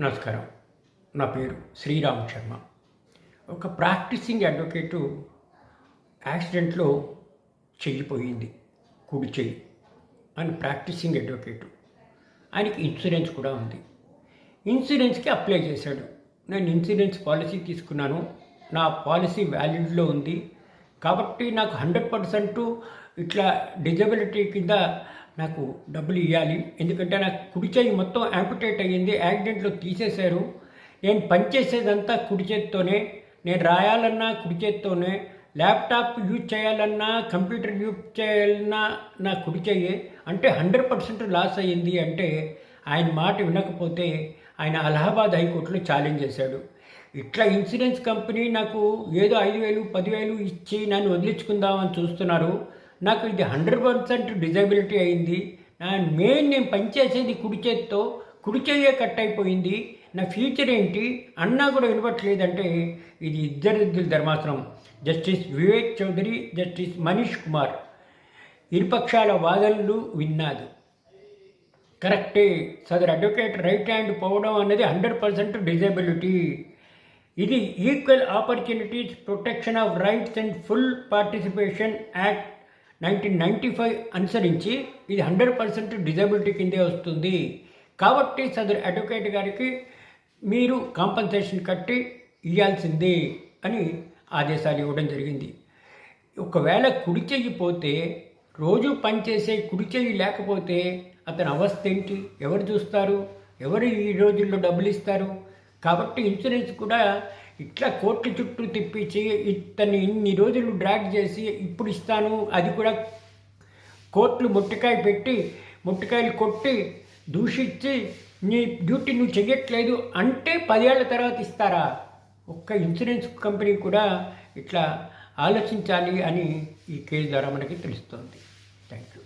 నమస్కారం. నా పేరు శ్రీరామ్ శర్మ. ఒక ప్రాక్టీసింగ్ అడ్వకేటు యాక్సిడెంట్లో చెయ్యిపోయింది కుడి చెయ్యి అని ప్రాక్టీసింగ్ అడ్వకేటు. ఆయనకి ఇన్సూరెన్స్ కూడా ఉంది. ఇన్సూరెన్స్కి అప్లై చేశాడు. నేను ఇన్సూరెన్స్ పాలసీ తీసుకున్నాను. నా పాలసీ వ్యాలిడ్లో ఉంది. కాబట్టి నాకు హండ్రెడ్ పర్సెంట్ ఇట్లా డిజబిలిటీ కింద నాకు డబ్బులు ఇవ్వాలి ఎందుకంటే నాకు కుడి చేయి మొత్తం యాంపిటేట్ అయ్యింది. యాక్సిడెంట్లో తీసేశారు. నేను పనిచేసేదంతా కుడి చేత్తోనే. నేను రాయాలన్నా కుడి చేత్తోనే. ల్యాప్టాప్ యూజ్ చేయాలన్నా కంప్యూటర్ యూజ్ చేయాలన్నా నా కుడి చేయి. అంటే హండ్రెడ్ పర్సెంట్ లాస్ అయ్యింది అంటే ఆయన మాట వినకపోతే ఆయన అలహాబాద్ హైకోర్టులో ఛాలెంజ్ చేశాడు. ఇట్లా ఇన్సూరెన్స్ కంపెనీ నాకు ఏదో ఐదు వేలు పదివేలు ఇచ్చి నన్ను వదిలించుకుందామని చూస్తున్నారు. నాకు ఇది హండ్రెడ్ పర్సెంట్ డిజబిలిటీ అయింది. నా మెయిన్ నేను పనిచేసేది కుడి చేత్తో కుడి చెయ్యే కట్ అయిపోయింది. నా ఫ్యూచర్ ఏంటి? అన్నా కూడా వినపట్లేదంటే ఇది ఇద్దరిద్దుల ధర్మాసనం. Justice Vivek Chaudhary justice Manish Kumar. ఇరుపక్షాల వాదనలు విన్నాదు. కరెక్టే సదర్ అడ్వకేట్ రైట్ హ్యాండ్ పోవడం అనేది హండ్రెడ్ పర్సెంట్ డిజబిలిటీ. ఇది equal opportunities protection of rights and full participation act nineteen ninety five అనుసరించి ఇది హండ్రెడ్ పర్సెంట్ డిజబిలిటీ కిందే వస్తుంది. కాబట్టి సదరు అడ్వకేట్ గారికి మీరు కాంపన్సేషన్ కట్టి ఇవ్వాల్సిందే అని ఆదేశాలు ఇవ్వడం జరిగింది. ఒకవేళ కుడి చెయ్యి పోతే రోజు పనిచేసే కుడి చెయ్యి లేకపోతే అతని అవస్థ ఏంటి? ఎవరు చూస్తారు? ఎవరు ఈ రోజుల్లో డబ్బులు ఇస్తారు? కాబట్టి ఇన్సూరెన్స్ కూడా ఇట్లా కోర్టు చుట్టూ తిప్పించి ఇతన్ని ఇన్ని రోజులు డ్రాగ్ చేసి ఇప్పుడు ఇస్తాను అది కూడా కోట్లు ముట్టకాయ పెట్టి ముట్టకాయలు కొట్టి దూషించి నీ డ్యూటీ నువ్వు చెయ్యట్లేదు అంటే పదేళ్ళ తర్వాత ఇస్తారా? ఒక్క ఇన్సూరెన్స్ కంపెనీ కూడా ఇట్లా ఆలోచించాలి అని ఈ కేసు ద్వారా మనకి తెలుస్తోంది. Thank you